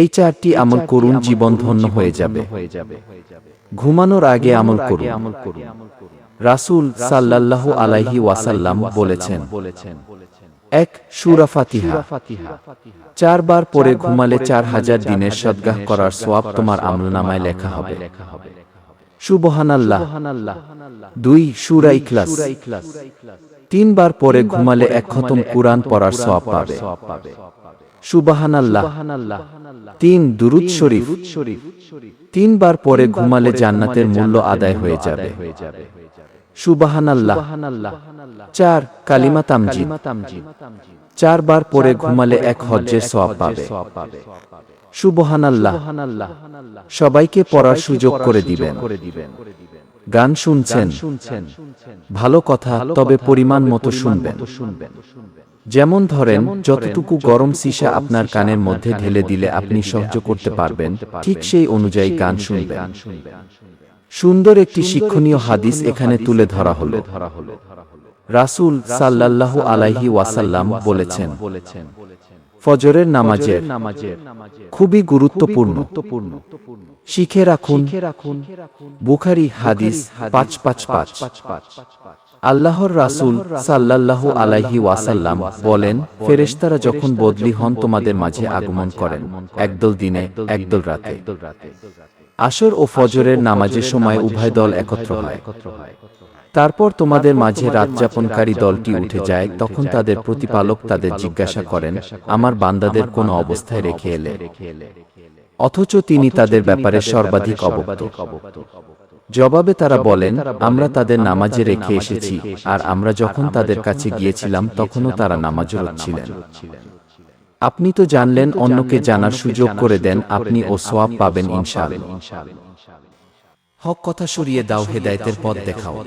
এই চারটি আমল করুন জীবন ধন্য হয়ে যাবে। ঘুমানোর আগে আমল করুন। রাসুল সাল্লাল্লাহু আলাইহি ওয়াসাল্লাম বলেছেন এক সুরা ফাতিহা। চারবার পরে ঘুমালে চার হাজার দিনের সদ্গাহ করার সোয়াব তোমার আমলনামায় লেখা হবে। সুবহানাল্লাহ দুই সুরা ইখলাস তিনবার পরে ঘুমালে এক খতম কুরআন পড়ার পাবে। সুবহানাল্লাহ তিন দুরুদ শরীফ। তিনবার পরে ঘুমালে জান্নাতের মূল্য আদায় হয়ে যাবে। সুবাহানাল্লাহ। চার কালিমা তামজিদ। চারবার পরে ঘুমালে এক হজ্জের সওয়াব পাবে। সুবহানাল্লাহ। সবাইকে পড়ার সুযোগ করে দিবেন। গান শুনছেন? ভালো কথা তবে পরিমাণ মতো শুনবেন। যেমন ধরেন যতটুকু গরম সিসা আপনার কানের মধ্যে ঢেলে দিলে আপনি সহ্য করতে পারবেন। ঠিক সেই অনুযায়ী গান শুনবেন। সুন্দর একটি শিক্ষণীয় হাদিস এখানে তুলে ধরা হলো। রাসুল সাল্লাহ আলাইহি ওয়াসাল্লাম বলেছেন ফজরের নামাজের খুবই গুরুত্বপূর্ণ। শিখে রাখুন বুখারি হাদিস পাঁচ পাঁচ পাঁচ। পাঁচ পাঁচ পাঁচ পাঁচ। আল্লাহর রাসূল সাল্লাল্লাহু আলাইহি ওয়াসাল্লাম বলেন ফেরেশতারা যখন বদলি হন তোমাদের মাঝে আগমন করেন একদল দিনে একদল রাতে। আসর ও ফজরের নামাজের সময় উভয় দল একত্র হয়। তারপর তোমাদের মাঝে রাতযাপনকারী দলটি উঠে যায় তখন তাদের প্রতিপালক তাদের জিজ্ঞাসা করেন আমার বান্দাদের কোন অবস্থায় রেখে এলে? অথচ তিনি তাদের ব্যাপারে সর্বাধিক অবগত জবাবে তারা বলেন আমরা তাদের নামাজে রেখে এসেছি আর আমরা যখন তাদের কাছে গিয়েছিলাম তখনও তারা নামাজ ছিলেন। আপনি তো জানলেন অন্যকে জানার সুযোগ করে দেন আপনি ও সোয়াব পাবেন ইনশাআল্লাহ। হক কথা সরিয়ে দাও হেদায়তের পথ দেখাও।